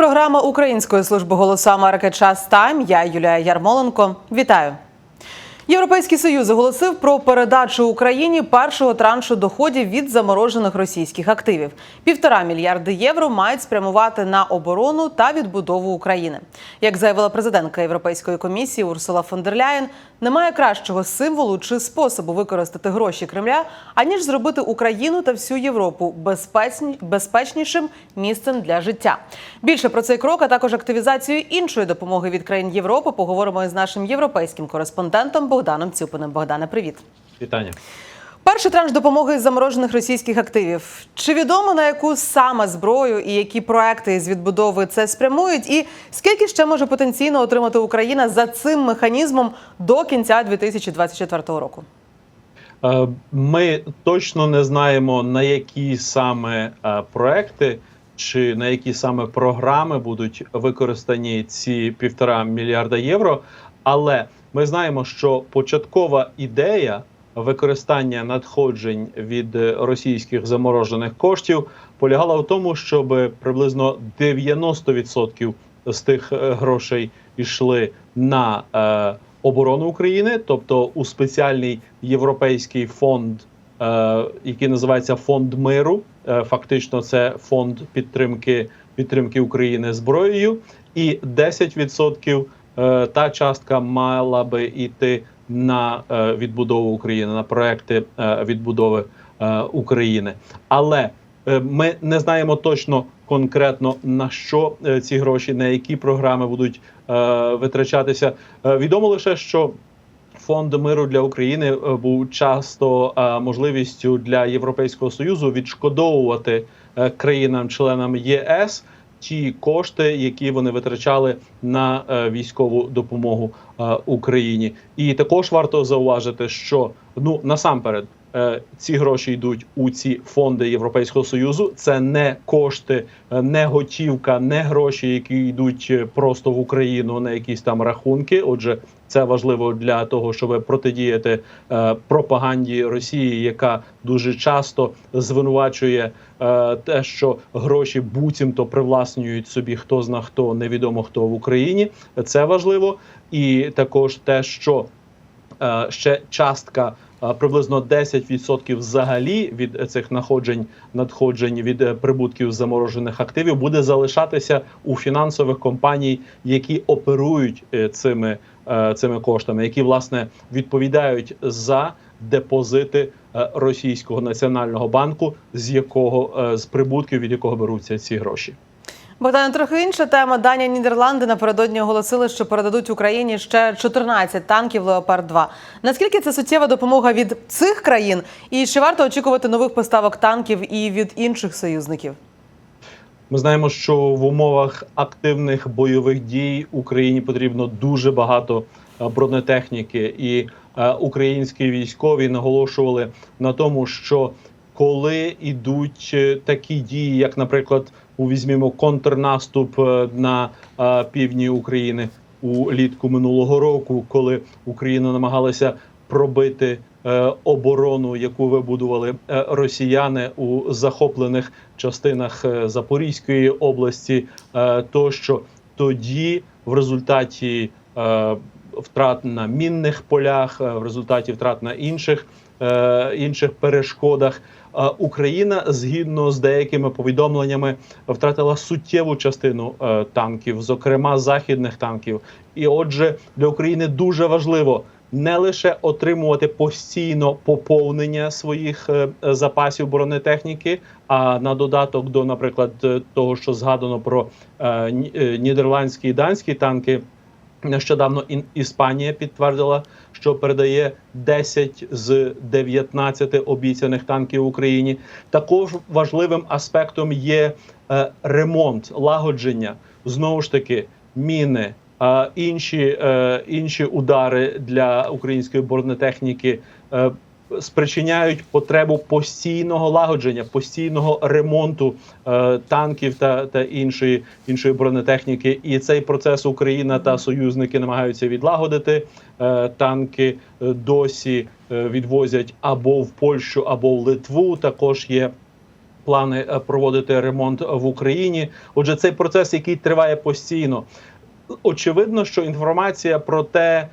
програма Української служби голосу Америки Час Тайм. Я Юлія Ярмоленко. Вітаю. Європейський союз оголосив про передачу Україні першого траншу доходів від заморожених російських активів. Півтора мільярди євро мають спрямувати на оборону та відбудову України. Як заявила президентка Європейської комісії Урсула фон дер Ляєн, немає кращого символу чи способу використати гроші Кремля, аніж зробити Україну та всю Європу безпечні, безпечнішим місцем для життя. Більше про цей крок, а також активізацію іншої допомоги від країн Європи, поговоримо із нашим європейським кореспондентом Богданом Цюпиним. Богдане, привіт. Вітання. Перший транш допомоги з заморожених російських активів. Чи відомо на яку саме зброю і які проекти з відбудови це спрямують? І скільки ще може потенційно отримати Україна за цим механізмом до кінця 2024 року? Е, Ми точно не знаємо на які саме е, проекти чи на які саме програми будуть використані ці півтора мільярда євро. Але ми знаємо, що початкова ідея використання надходжень від е, російських заморожених коштів полягала в тому, щоб приблизно 90% з тих е, грошей йшли на е, оборону України, тобто у спеціальний європейський фонд, е, який називається Фонд миру. Е, фактично, це фонд підтримки підтримки України зброєю, і 10% е, та частка мала би йти на е, відбудову України, на проекти е, відбудови е, України. Але ми не знаємо точно конкретно на що ці гроші, на які програми будуть витрачатися. Відомо лише, що Фонд миру для України був часто можливістю для Європейського союзу відшкодовувати країнам-членам ЄС ті кошти, які вони витрачали на е, військову допомогу е, Україні. І також варто зауважити, що ну насамперед. Е, Ці гроші йдуть у ці фонди Європейського союзу. Це не кошти, е, не готівка, не гроші, які йдуть е, просто в Україну на якісь там рахунки. Отже, це важливо для того, щоб протидіяти пропаганді Росії, яка дуже часто звинувачує те, що гроші буцімто привласнюють собі хто зна хто, невідомо хто в Україні. Це важливо, і також те, що ще частка. Приблизно 10% взагалі від цих находжень надходжень від е, прибутків заморожених активів буде залишатися у фінансових компаній, які оперують е, цими, е, цими коштами, які власне відповідають за депозити російського національного банку, з якого з прибутків від якого беруться ці гроші. Богдане, трохи інша тема. Данія Нідерланди напередодні оголосили, що передадуть Україні ще 14 танків Леопард 2 Наскільки це суттєва допомога від цих країн? І чи варто очікувати нових поставок танків і від інших союзників? Ми знаємо, що в умовах активних бойових дій Україні потрібно дуже багато е, бронетехніки, і е, українські військові наголошували на тому, що коли йдуть е, такі дії, як, наприклад, візьмімо контрнаступ е, на е, півдні України у літку минулого року, коли Україна намагалася пробити е, оборону, яку вибудували росіяни у захоплених частинах Запорізької області, тощо тоді в результаті втрат на мінних полях, в результаті втрат на інших інших перешкодах. Україна згідно з деякими повідомленнями втратила суттєву частину е, танків, зокрема західних танків. І отже, для України дуже важливо не лише отримувати постійно поповнення своїх е, запасів бронетехніки, а на додаток до, наприклад, е, того, що згадано про ні- нідерландські і данські танки. Нещодавно Іспанія підтвердила, що передає 10 з 19 обіцяних танків Україні. Також важливим аспектом є е, ремонт, лагодження. Знову ж таки, міни, інші, е, інші удари для української бронетехніки. Спричиняють потребу постійного лагодження, постійного ремонту е, танків та, та іншої іншої бронетехніки. І цей процес Україна та союзники намагаються відлагодити. Е, танки е, досі е, відвозять або в Польщу, або в Литву. Також є плани е, проводити ремонт в Україні. Отже, цей процес, який триває постійно. Очевидно, що інформація про те,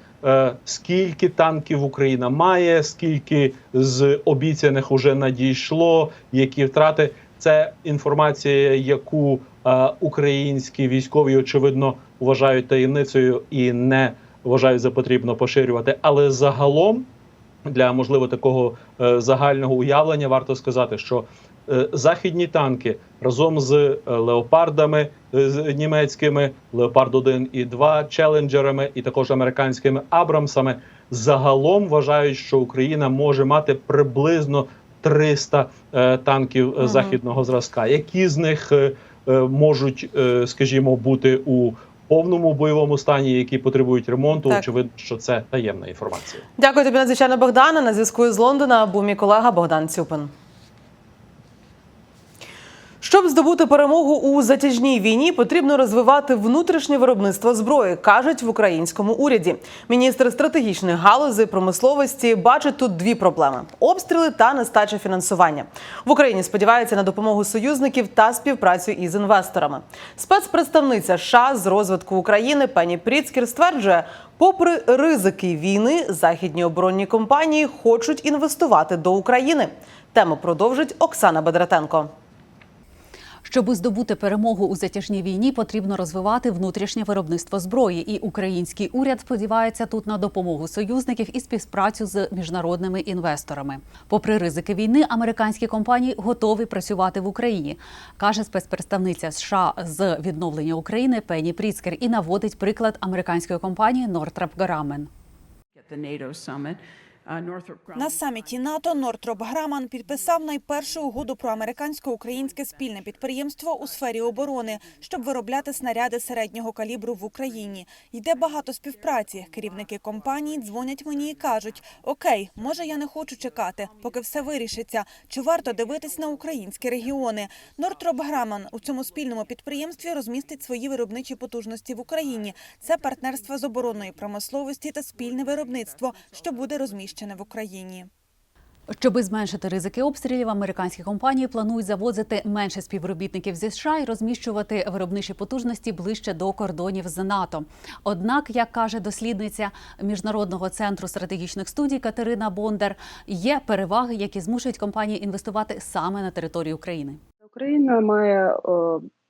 скільки танків Україна має, скільки з обіцяних уже надійшло, які втрати. Це інформація, яку е, українські військові очевидно вважають таємницею і не вважають за потрібно поширювати. Але загалом для можливо такого е, загального уявлення варто сказати, що е, західні танки разом з е, леопардами е, з німецькими, леопард 1 і 2, челенджерами, і також американськими Абрамсами загалом вважають, що Україна може мати приблизно 300 е, танків е, Мгм. західного зразка. Які з них е, е, можуть, е, скажімо, бути у повному бойовому стані, які потребують ремонту? Так. Очевидно, що це таємна інформація. Дякую тобі надзвичайно, Богдане. На зв'язку з Лондона був мій колега Богдан Цюпин. Щоб здобути перемогу у затяжній війні, потрібно розвивати внутрішнє виробництво зброї, кажуть в українському уряді. Міністр стратегічної галузі промисловості бачить тут дві проблеми: обстріли та нестача фінансування. В Україні сподіваються на допомогу союзників та співпрацю із інвесторами. Спецпредставниця США з розвитку України Пені Пріцкер стверджує, попри ризики війни, західні оборонні компанії хочуть інвестувати до України. Тему продовжить Оксана Бедратенко. Щоби здобути перемогу у затяжній війні, потрібно розвивати внутрішнє виробництво зброї. І український уряд сподівається тут на допомогу союзників і співпрацю з міжнародними інвесторами. Попри ризики війни, американські компанії готові працювати в Україні, каже спецпредставниця США з відновлення України Пені Пріцкер і наводить приклад американської компанії Northrop Grumman. На саміті НАТО Нортроп Граман підписав найпершу угоду про американсько-українське спільне підприємство у сфері оборони, щоб виробляти снаряди середнього калібру в Україні. Йде багато співпраці. Керівники компанії дзвонять мені і кажуть: Окей, може я не хочу чекати, поки все вирішиться. Чи варто дивитись на українські регіони? Нортроп Граман у цьому спільному підприємстві розмістить свої виробничі потужності в Україні. Це партнерство з оборонної промисловості та спільне виробництво, що буде розміщене в Україні. Щоби зменшити ризики обстрілів, американські компанії планують завозити менше співробітників зі США і розміщувати виробничі потужності ближче до кордонів з НАТО. Однак, як каже дослідниця міжнародного центру стратегічних студій Катерина Бондар, є переваги, які змушують компанії інвестувати саме на території України. Україна має е,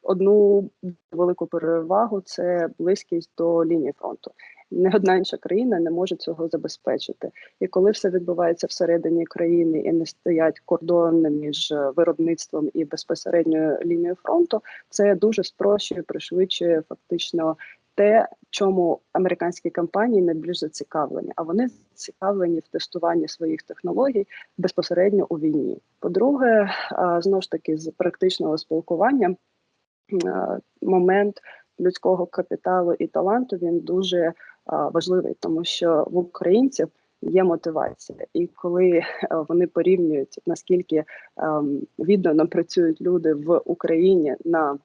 одну велику перевагу це близькість до лінії фронту. Не одна інша країна не може цього забезпечити. І коли все відбувається всередині країни і не стоять кордони між е, виробництвом і безпосередньою лінією фронту, це дуже спрощує, пришвидшує фактично те, чому американські компанії найбільш зацікавлені, а вони зацікавлені в тестуванні своїх технологій безпосередньо у війні. По-друге, а, знову ж таки, з практичного спілкування момент людського капіталу і таланту він дуже важливий, тому що в українців є мотивація, і коли е, вони порівнюють наскільки ем, віддано працюють люди в Україні на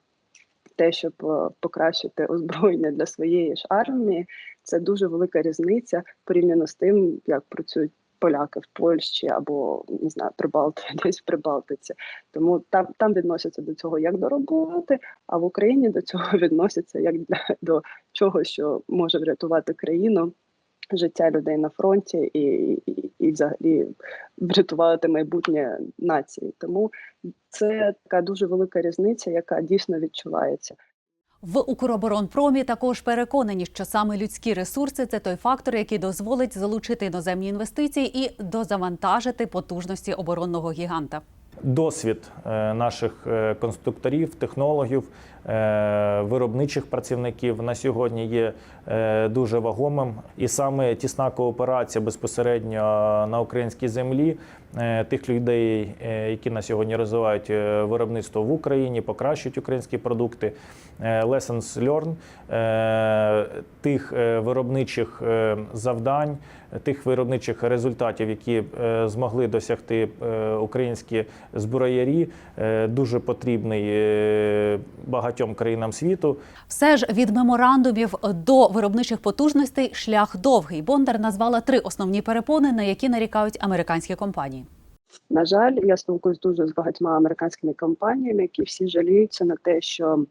те, щоб е, покращити озброєння для своєї ж армії, це дуже велика різниця порівняно з тим, як працюють поляки в Польщі або не знаю, Прибалти, десь в Прибалтиці. Тому там, там відносяться до цього як до роботи, а в Україні до цього відносяться як до чогось, що може врятувати країну. Життя людей на фронті і, і, і взагалі врятувати майбутнє нації. Тому це така дуже велика різниця, яка дійсно відчувається. В Укроборонпромі також переконані, що саме людські ресурси це той фактор, який дозволить залучити іноземні інвестиції і дозавантажити потужності оборонного гіганта. Досвід е, наших е, конструкторів, технологів, виробничих працівників на сьогодні є е, дуже вагомим. І саме тісна кооперація безпосередньо на українській землі е, тих людей, е, які на сьогодні розвивають е, виробництво в Україні, покращують українські продукти. е, Lessons learned, е, тих е, виробничих е, завдань, тих виробничих результатів, які е, змогли досягти е, українські зброярі, е, дуже потрібний е, багатьом країнам світу. Все ж від меморандумів до виробничих потужностей шлях довгий. Бондар назвала три основні перепони, на які нарікають американські компанії. На жаль, я спілкуюсь дуже з багатьма американськими компаніями, які всі жаліються на те, що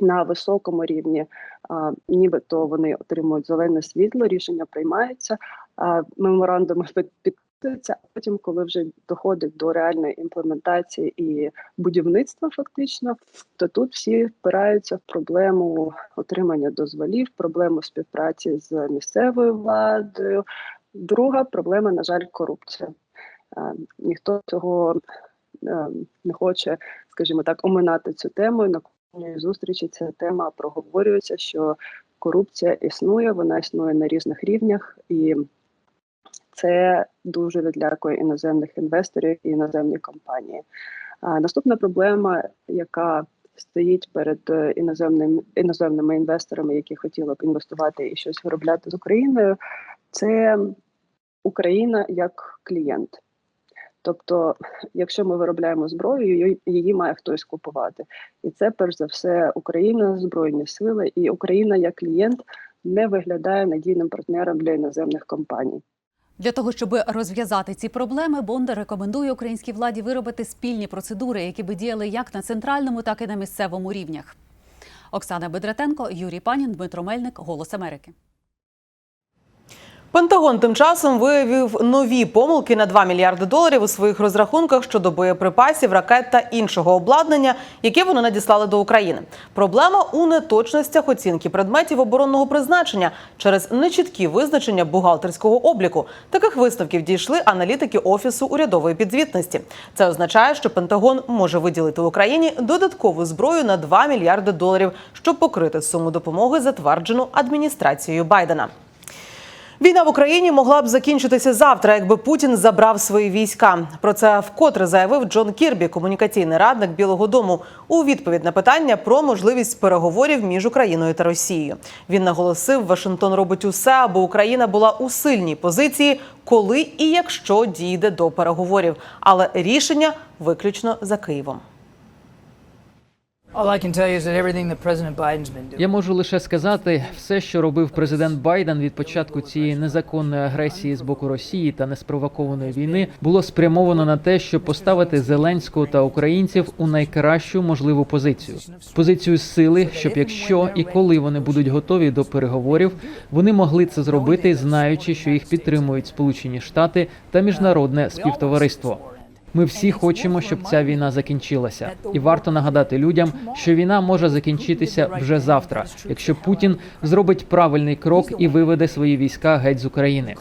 на високому рівні, а, нібито вони отримують зелене світло, рішення приймаються, а меморандуми під- підписуються. А потім, коли вже доходить до реальної імплементації і будівництва, фактично, то тут всі впираються в проблему отримання дозволів, проблему співпраці з місцевою владою. Друга проблема, на жаль, корупція. Е, Ніхто цього е, не хоче, скажімо так, оминати цю тему. На кожній зустрічі ця тема проговорюється, що корупція існує, вона існує на різних рівнях, і це дуже відлякує іноземних інвесторів і іноземні компанії. А наступна проблема, яка стоїть перед е, іноземним іноземними інвесторами, які хотіли б інвестувати і щось виробляти з Україною, це Україна як клієнт. Тобто, якщо ми виробляємо зброю, її, її має хтось купувати. І це перш за все Україна, Збройні сили, і Україна як клієнт не виглядає надійним партнером для іноземних компаній. Для того щоб розв'язати ці проблеми, Бондар рекомендує українській владі виробити спільні процедури, які би діяли як на центральному, так і на місцевому рівнях. Оксана Бедратенко, Юрій Панін, Дмитро Мельник, Голос Америки. Пентагон тим часом виявив нові помилки на 2 мільярди доларів у своїх розрахунках щодо боєприпасів, ракет та іншого обладнання, яке вони надіслали до України. Проблема у неточностях оцінки предметів оборонного призначення через нечіткі визначення бухгалтерського обліку. Таких висновків дійшли аналітики офісу урядової підзвітності. Це означає, що Пентагон може виділити Україні додаткову зброю на 2 мільярди доларів, щоб покрити суму допомоги, затверджену адміністрацією Байдена. Війна в Україні могла б закінчитися завтра, якби Путін забрав свої війська. Про це вкотре заявив Джон Кірбі, комунікаційний радник Білого Дому, у відповідь на питання про можливість переговорів між Україною та Росією. Він наголосив, Вашингтон робить усе, аби Україна була у сильній позиції, коли і якщо дійде до переговорів. Але рішення виключно за Києвом. Я можу лише сказати, все, що робив президент Байден від початку цієї незаконної агресії з боку Росії та неспровокованої війни, було спрямовано на те, щоб поставити Зеленського та українців у найкращу можливу позицію позицію сили, щоб якщо і коли вони будуть готові до переговорів, вони могли це зробити, знаючи, що їх підтримують Сполучені Штати та міжнародне співтовариство. Ми всі хочемо, щоб ця війна закінчилася, і варто нагадати людям, що війна може закінчитися вже завтра, якщо Путін зробить правильний крок і виведе свої війська геть з України.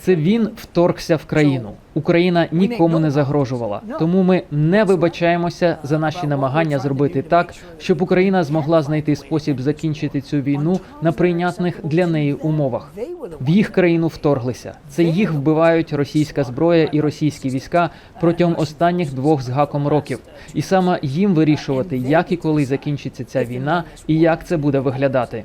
Це він вторгся в країну. Україна нікому не загрожувала. Тому ми не вибачаємося за наші намагання зробити так, щоб Україна змогла знайти спосіб закінчити цю війну на прийнятних для неї умовах. В їх країну вторглися. Це їх вбивають російська зброя і російські війська протягом останніх двох з гаком років. І саме їм вирішувати, як і коли закінчиться ця війна, і як це буде виглядати.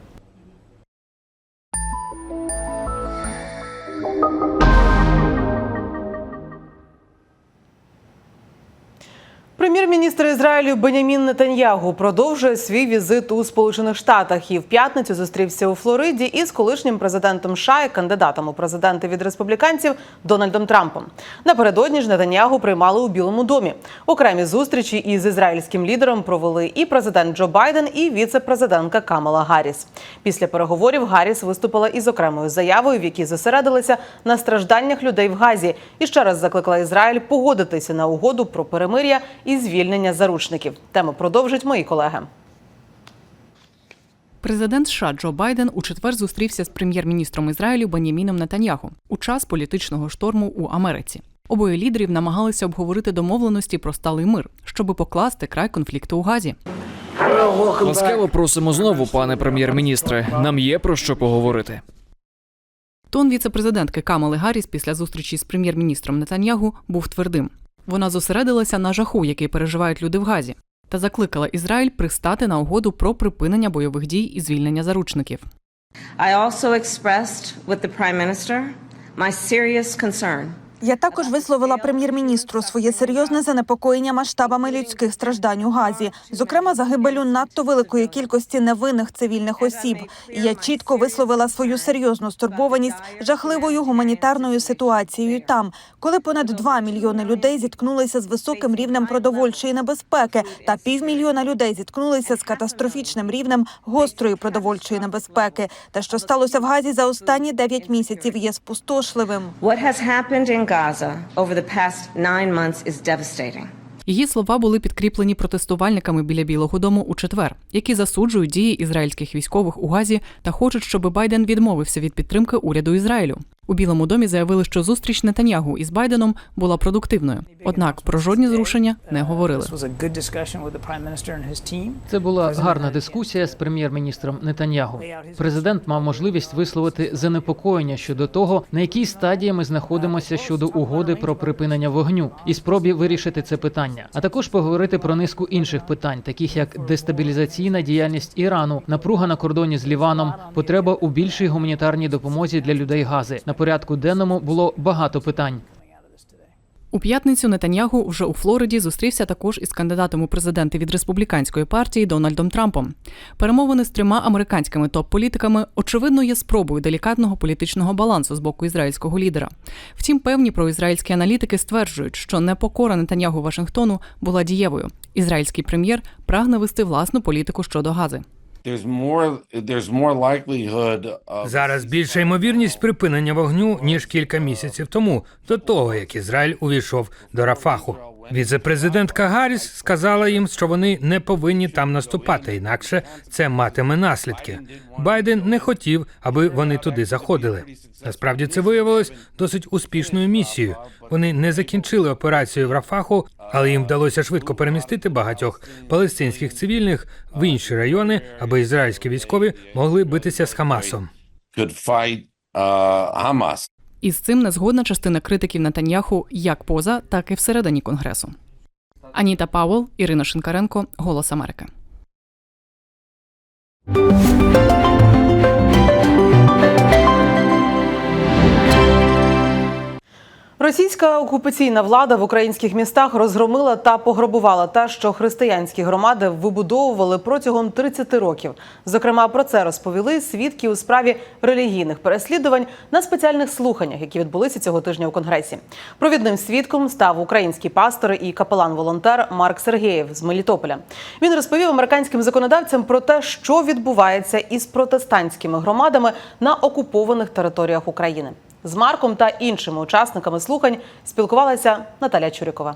Прем'єр-міністр Ізраїлю Бенямін Нетаньягу продовжує свій візит у Сполучених Штатах і в п'ятницю зустрівся у Флориді із колишнім президентом США і кандидатом у президенти від республіканців Дональдом Трампом. Напередодні ж Нетаньягу приймали у Білому домі. Окремі зустрічі із ізраїльським лідером провели і президент Джо Байден, і віце-президентка Камала Гарріс. Після переговорів Гарріс виступила із окремою заявою, в якій зосередилися на стражданнях людей в Газі, і ще раз закликала Ізраїль погодитися на угоду про перемир'я і звільнення заручників. Тему продовжать мої колеги. Президент США Джо Байден у четвер зустрівся з прем'єр-міністром Ізраїлю Беняміном Нетаньяху у час політичного шторму у Америці. Обоє лідерів намагалися обговорити домовленості про сталий мир, щоби покласти край конфлікту у Газі. Ласкаво просимо знову, пане прем'єр-міністре. Нам є про що поговорити. Тон віцепрезидентки Камали Гарріс після зустрічі з прем'єр-міністром Нетаньягу був твердим. Вона зосередилася на жаху, який переживають люди в Газі, та закликала Ізраїль пристати на угоду про припинення бойових дій і звільнення заручників. I also expressed with the Prime Minister my serious concern Я також висловила прем'єр-міністру своє серйозне занепокоєння масштабами людських страждань у Газі, зокрема загибелю надто великої кількості невинних цивільних осіб. І я чітко висловила свою серйозну стурбованість жахливою гуманітарною ситуацією там, коли понад 2 мільйони людей зіткнулися з високим рівнем продовольчої небезпеки, та півмільйона людей зіткнулися з катастрофічним рівнем гострої продовольчої небезпеки. Те, що сталося в Газі за останні 9 місяців, є спустошливим. Gaza over the past nine months is devastating. Її слова були підкріплені протестувальниками біля Білого Дому у четвер, які засуджують дії ізраїльських військових у Газі та хочуть, щоб Байден відмовився від підтримки уряду Ізраїлю. У Білому домі заявили, що зустріч Нетаньягу із Байденом була продуктивною. Однак про жодні зрушення не говорили. Це була гарна дискусія з прем'єр-міністром Нетаньягу. Президент мав можливість висловити занепокоєння щодо того, на якій стадії ми знаходимося щодо угоди про припинення вогню і спробі вирішити це питання, а також поговорити про низку інших питань, таких як дестабілізаційна діяльність Ірану, напруга на кордоні з Ліваном, потреба у більшій гуманітарній допомозі для людей Гази. На порядку денному було багато питань. У п'ятницю Нетаньягу вже у Флориді зустрівся також із кандидатом у президенти від республіканської партії Дональдом Трампом. Перемовини з трьома американськими топ-політиками очевидно є спробою делікатного політичного балансу з боку ізраїльського лідера. Втім, певні проізраїльські аналітики стверджують, що непокора Нетаньягу Вашингтону була дієвою. Ізраїльський прем'єр прагне вести власну політику щодо Гази. Зараз більша ймовірність припинення вогню ніж кілька місяців тому, до того як Ізраїль увійшов до Рафаху. Віце-президентка Гарріс сказала їм, що вони не повинні там наступати, інакше це матиме наслідки. Байден не хотів, аби вони туди заходили. Насправді це виявилось досить успішною місією. Вони не закінчили операцію в Рафаху, але їм вдалося швидко перемістити багатьох палестинських цивільних в інші райони, аби ізраїльські військові могли битися з Хамасом. Із цим не згодна частина критиків Натаньяху як поза, так і всередині конгресу. Аніта Пауел, Ірина Шинкаренко, Голос Америки. Російська окупаційна влада в українських містах розгромила та пограбувала те, що християнські громади вибудовували протягом 30 років. Зокрема, про це розповіли свідки у справі релігійних переслідувань на спеціальних слуханнях, які відбулися цього тижня у конгресі. Провідним свідком став український пастор і капелан-волонтер Марк Сергеєв з Мелітополя. Він розповів американським законодавцям про те, що відбувається із протестантськими громадами на окупованих територіях України. З Марком та іншими учасниками слухань спілкувалася Наталя Чурікова.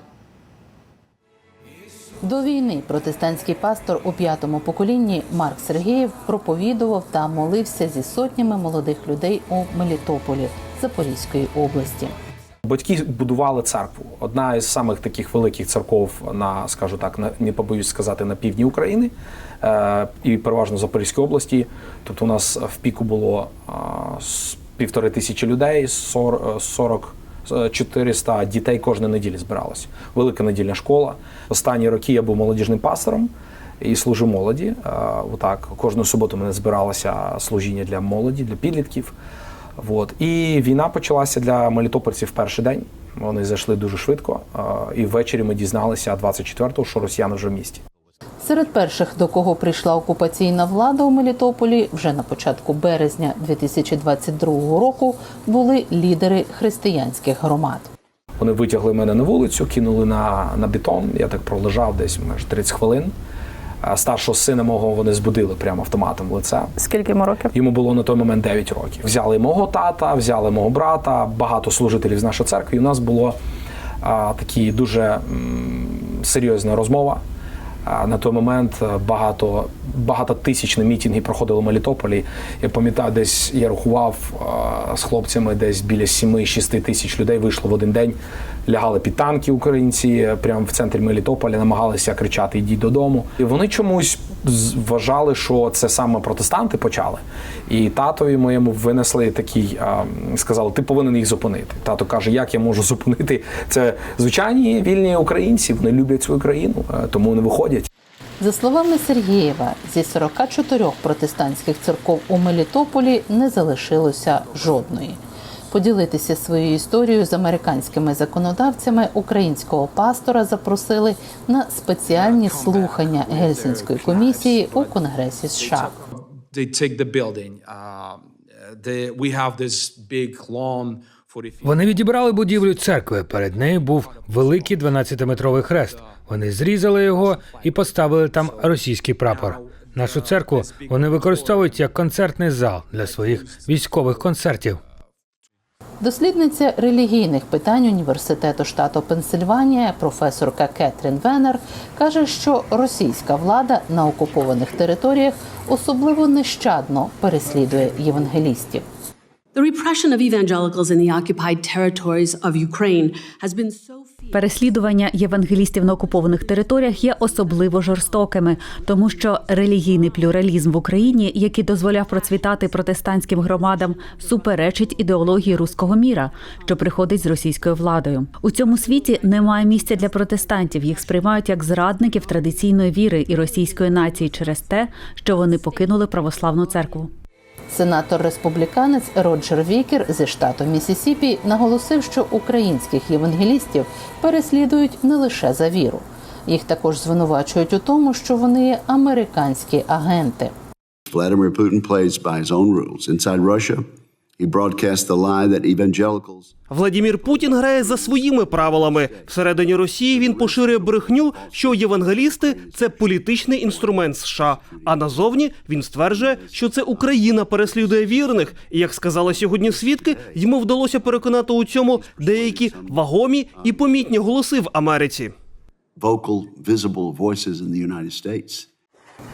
До війни протестантський пастор у п'ятому поколінні Марк Сергеєв проповідував та молився зі сотнями молодих людей у Мелітополі Запорізької області. Батьки будували церкву. Одна із самих таких великих церков на, скажу так, на не побоюсь сказати, на півдні України е, і переважно в Запорізькій області. Тобто у нас в піку було е, півтори тисячі людей, 40, 40 е, 400 дітей кожної неділі збиралося. Велика недільна школа. Останні роки я був молодіжним пастором і служу молоді. Е, Отак, кожну суботу мене збиралося служіння для молоді, для підлітків. От. І війна почалася для мелітопольців в перший день. Вони зайшли дуже швидко. е, І ввечері ми дізналися 24-го, що росіяни вже в місті. Серед перших, до кого прийшла окупаційна влада у Мелітополі вже на початку березня 2022 року, були лідери християнських громад. Вони витягли мене на вулицю, кинули на, на бетон. Я так пролежав десь майже 30 хвилин. Старшого сина мого вони збудили прямо автоматом в лице. Скільки йому років? Йому було на той момент 9 років. Взяли мого тата, взяли мого брата, багато служителів з нашої церкви. І у нас було а, такі дуже м, серйозна розмова. На той момент е, багато, багатотисячні мітинги проходили в Мелітополі. Я пам'ятаю, десь я рахував з хлопцями, десь біля 7-6 тисяч людей вийшло в один день. Лягали під танки українці е, прямо в центрі Мелітополя, намагалися кричати Йдіть додому. І вони чомусь вважали, що це саме протестанти почали. І татові моєму винесли такий, сказали, ти повинен їх зупинити. Тато каже, як я можу зупинити? Це звичайні вільні українці, вони люблять свою країну, е, тому не виходять. За словами Сергієва, зі 44 протестантських церков у Мелітополі не залишилося жодної. Поділитися своєю історією з американськими законодавцями українського пастора запросили на спеціальні слухання Гельсінської комісії у Конгресі США. Uh, the, we have this big lawn. 40 feet. Вони відібрали будівлю церкви. Перед нею був великий 12-метровий хрест. Вони зрізали його і поставили там російський прапор. Нашу церкву вони використовують як концертний зал для своїх військових концертів. Дослідниця релігійних питань університету штату Пенсильванія, професорка Кетрін Венер, каже, що російська влада на окупованих територіях особливо нещадно переслідує євангелістів. The repression of evangelicals in the occupied territories of Ukraine has been so Переслідування євангелістів на окупованих територіях є особливо жорстокими, тому що релігійний плюралізм в Україні, який дозволяв процвітати протестантським громадам, суперечить ідеології руського міра, що приходить з російською владою. У цьому світі немає місця для протестантів. Їх сприймають як зрадників традиційної віри і російської нації через те, що вони покинули православну церкву. Сенатор республіканець Роджер Вікер зі штату Місісіпі наголосив, що українських євангелістів переслідують не лише за віру. Їх також звинувачують у тому, що вони є американські агенти. Владимир Путін plays by his own rules. Inside Russia, Владімір Путін грає за своїми правилами. Всередині Росії він поширює брехню, що євангелісти це політичний інструмент США. А назовні він стверджує, що це Україна переслідує вірних. І як сказали сьогодні свідки, йому вдалося переконати у цьому деякі вагомі і помітні голоси в Америці. vocal, visible voices in the United States.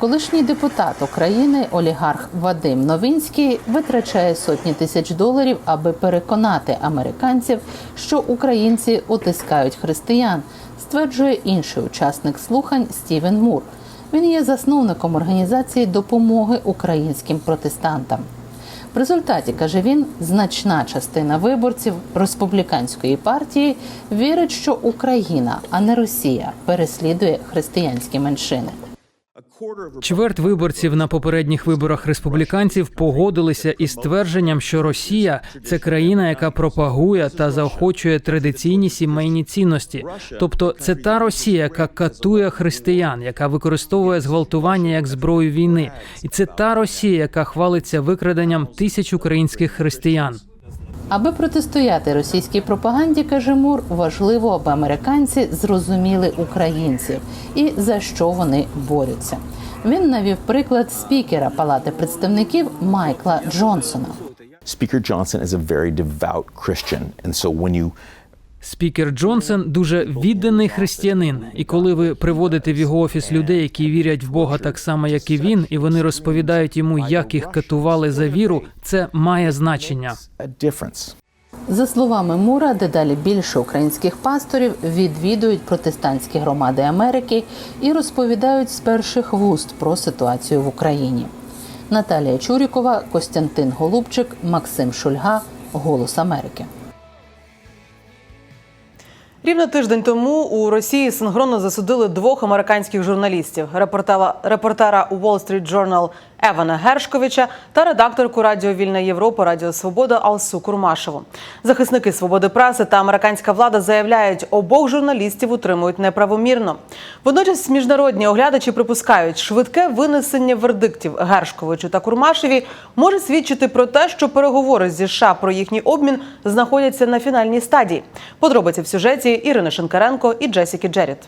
Колишній депутат України, олігарх Вадим Новинський, витрачає сотні тисяч доларів, аби переконати американців, що українці утискають християн, стверджує інший учасник слухань Стівен Мур. Він є засновником організації допомоги українським протестантам. В результаті каже він, значна частина виборців республіканської партії вірить, що Україна, а не Росія, переслідує християнські меншини. Чверть виборців на попередніх виборах республіканців погодилися із твердженням, що Росія це країна, яка пропагує та заохочує традиційні сімейні цінності. Тобто, це та Росія, яка катує християн, яка використовує зґвалтування як зброю війни, і це та Росія, яка хвалиться викраденням тисяч українських християн. Аби протистояти російській пропаганді, каже Мур, важливо, аби американці зрозуміли українців і за що вони борються. Він навів приклад спікера Палати представників Майкла Джонсона. Speaker Johnson is a very devout Christian, and so when you Спікер Джонсон дуже відданий християнин, і коли ви приводите в його офіс людей, які вірять в Бога так само, як і він, і вони розповідають йому, як їх катували за віру, це має значення. За словами Мура, дедалі більше українських пасторів відвідують протестантські громади Америки і розповідають з перших вуст про ситуацію в Україні. Наталія Чурікова, Костянтин Голубчик, Максим Шульга, Голос Америки. Рівно тиждень тому у Росії синхронно засудили двох американських журналістів: репортера, у Wall Street Journal Евана Гершковича та редакторку Радіо Вільна Європа Радіо Свобода Алсу Курмашеву. Захисники свободи преси та американська влада заявляють, обох журналістів утримують неправомірно. Водночас міжнародні оглядачі припускають, швидке винесення вердиктів Гершковичу та Курмашеві може свідчити про те, що переговори зі США про їхній обмін знаходяться на фінальній стадії. Подробиці в сюжеті Ірини Шинкаренко і Джесіки Джеріт.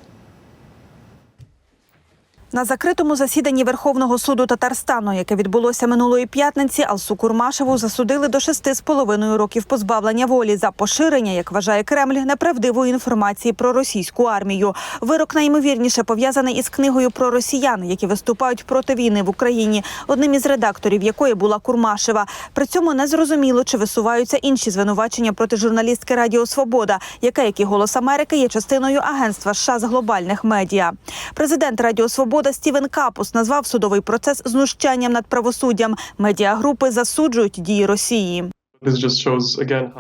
На закритому засіданні Верховного суду Татарстану, яке відбулося минулої п'ятниці, Алсу Курмашеву засудили до шести з половиною років позбавлення волі за поширення, як вважає Кремль, неправдивої інформації про російську армію. Вирок найімовірніше пов'язаний із книгою про росіян, які виступають проти війни в Україні, одним із редакторів якої була Курмашева. При цьому не зрозуміло, чи висуваються інші звинувачення проти журналістки Радіо Свобода, яке, як і голос Америки, є частиною агентства США з глобальних медіа. Президент Радіо Свобода Стівен Капус назвав судовий процес знущанням над правосуддям. Медіагрупи засуджують дії Росії.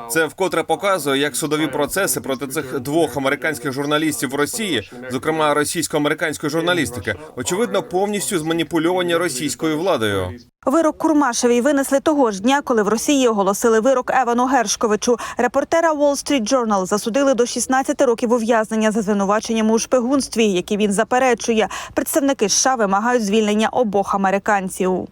Це вкотре показує, як судові процеси проти цих двох американських журналістів в Росії, зокрема російсько-американської журналістики, очевидно, повністю зманіпульовані російською владою. Вирок Курмашевій винесли того ж дня, коли в Росії оголосили вирок Евану Гершковичу. Репортера Wall Street Journal засудили до 16 років ув'язнення за звинуваченням у шпигунстві, які він заперечує. Представники США вимагають звільнення обох американців.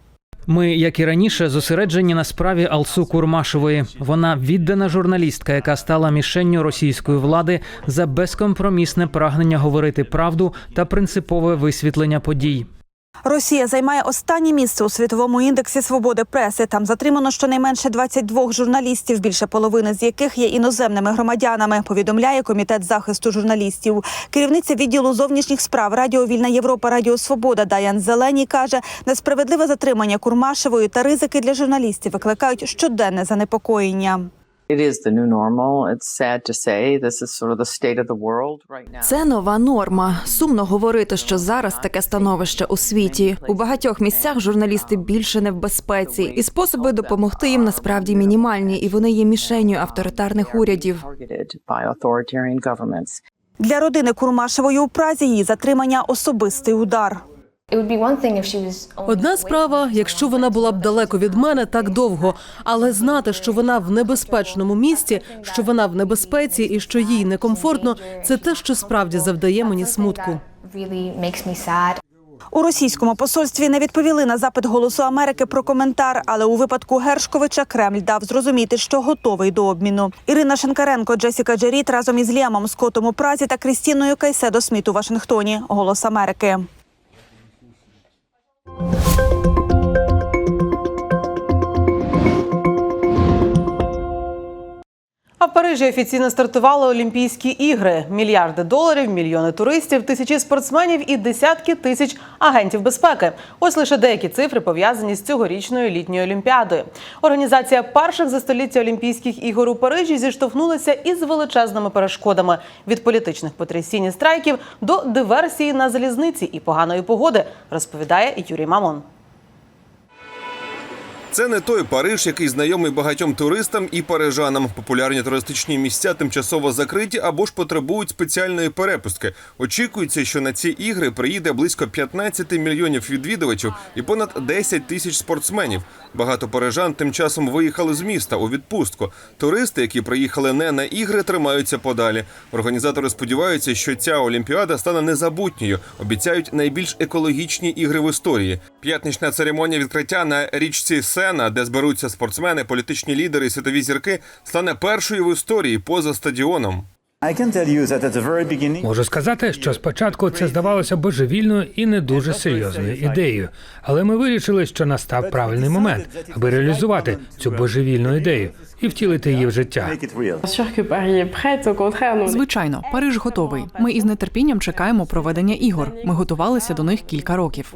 Ми, як і раніше, зосереджені на справі Алсу Курмашевої. Вона віддана журналістка, яка стала мішенню російської влади за безкомпромісне прагнення говорити правду та принципове висвітлення подій. Росія займає останнє місце у світовому індексі свободи преси. Там затримано щонайменше 22 журналістів, більше половини з яких є іноземними громадянами. Повідомляє комітет захисту журналістів. Керівниця відділу зовнішніх справ Радіо Вільна Європа Радіо Свобода Даян Зелені каже, несправедливе затримання Курмашевої та ризики для журналістів викликають щоденне занепокоєння. It is the new normal. It's sad to say. This is sort of the state of the world right now. Це нова норма. Сумно говорити, що зараз таке становище у світі. У багатьох місцях журналісти більше не в безпеці, і способи допомогти їм насправді мінімальні, і вони є мішенню авторитарних урядів. Targeted by authoritarian governments. Для родини Курмашевої у Празі її затримання особистий удар. Одна справа, якщо вона була б далеко від мене так довго, але знати, що вона в небезпечному місці, що вона в небезпеці і що їй некомфортно, це те, що справді завдає мені смутку. У російському посольстві не відповіли на запит Голосу Америки про коментар, але у випадку Гершковича Кремль дав зрозуміти, що готовий до обміну. Ірина Шенкаренко, Джесіка Джеріт разом із Ліамом Скоттом у Празі та Крістіною Кайседо Сміт у Вашингтоні. Голос Америки. you Парижі офіційно стартували Олімпійські ігри. Мільярди доларів, мільйони туристів, тисячі спортсменів і десятки тисяч агентів безпеки. Ось лише деякі цифри пов'язані з цьогорічною літньою олімпіадою. Організація перших за століття Олімпійських ігор у Парижі зіштовхнулася із величезними перешкодами від політичних потрясінь і страйків до диверсії на залізниці і поганої погоди, розповідає Юрій Мамон. Це не той Париж, який знайомий багатьом туристам і парижанам. Популярні туристичні місця тимчасово закриті або ж потребують спеціальної перепустки. Очікується, що на ці ігри приїде близько 15 мільйонів відвідувачів і понад 10 тисяч спортсменів. Багато парижан тим часом виїхали з міста у відпустку. Туристи, які приїхали не на ігри, тримаються подалі. Організатори сподіваються, що ця олімпіада стане незабутньою. Обіцяють найбільш екологічні ігри в історії. П'ятнична церемонія відкриття на річці Сена, де зберуться спортсмени, політичні лідери і світові зірки, стане першою в історії поза стадіоном. Можу сказати, що спочатку це здавалося божевільною і не дуже серйозною ідеєю, але ми вирішили, що настав правильний момент, аби реалізувати цю божевільну ідею і втілити її в життя. Звичайно, Париж готовий. Ми із нетерпінням чекаємо проведення ігор. Ми готувалися до них кілька років.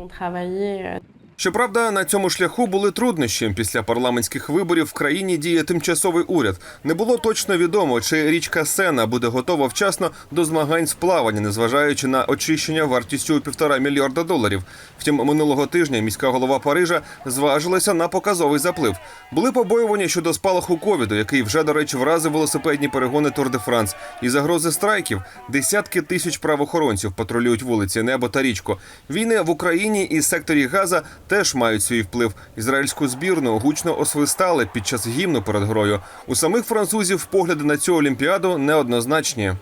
Щоправда, на цьому шляху були труднощі. Після парламентських виборів в країні діє тимчасовий уряд. Не було точно відомо, чи річка Сена буде готова вчасно до змагань з плавання, незважаючи на очищення вартістю півтора мільярда доларів. Втім, минулого тижня міська голова Парижа зважилася на показовий заплив. Були побоювання щодо спалаху ковіду, який вже, до речі, вразив велосипедні перегони Тур де Франс. І загрози страйків десятки тисяч правоохоронців патрулюють вулиці, небо та річку. Війни в Україні і секторі Газа теж мають свій вплив. Ізраїльську збірну гучно освистали під час гімну перед грою. У самих французів погляди на цю олімпіаду неоднозначні.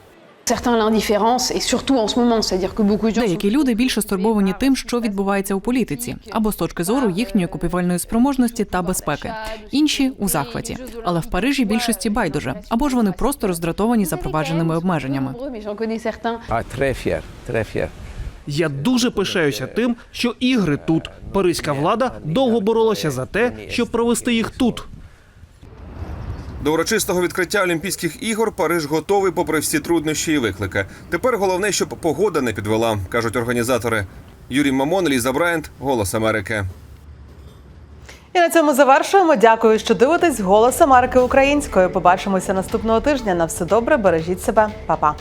Деякі люди більше стурбовані тим, що відбувається у політиці, або з точки зору їхньої купівельної спроможності та безпеки. Інші у захваті, але в Парижі більшості байдуже, або ж вони просто роздратовані запровадженими обмеженнями. Я дуже пишаюся тим, що ігри тут. Паризька влада довго боролася за те, щоб провести їх тут. До урочистого відкриття Олімпійських ігор Париж готовий, попри всі труднощі і виклики. Тепер головне, щоб погода не підвела, кажуть організатори. Юрій Мамон, Ліза Брайант, Голос Америки. І на цьому завершуємо. Дякую, що дивитесь Голос Америки українською. Побачимося наступного тижня. На все добре, бережіть себе, Па-па.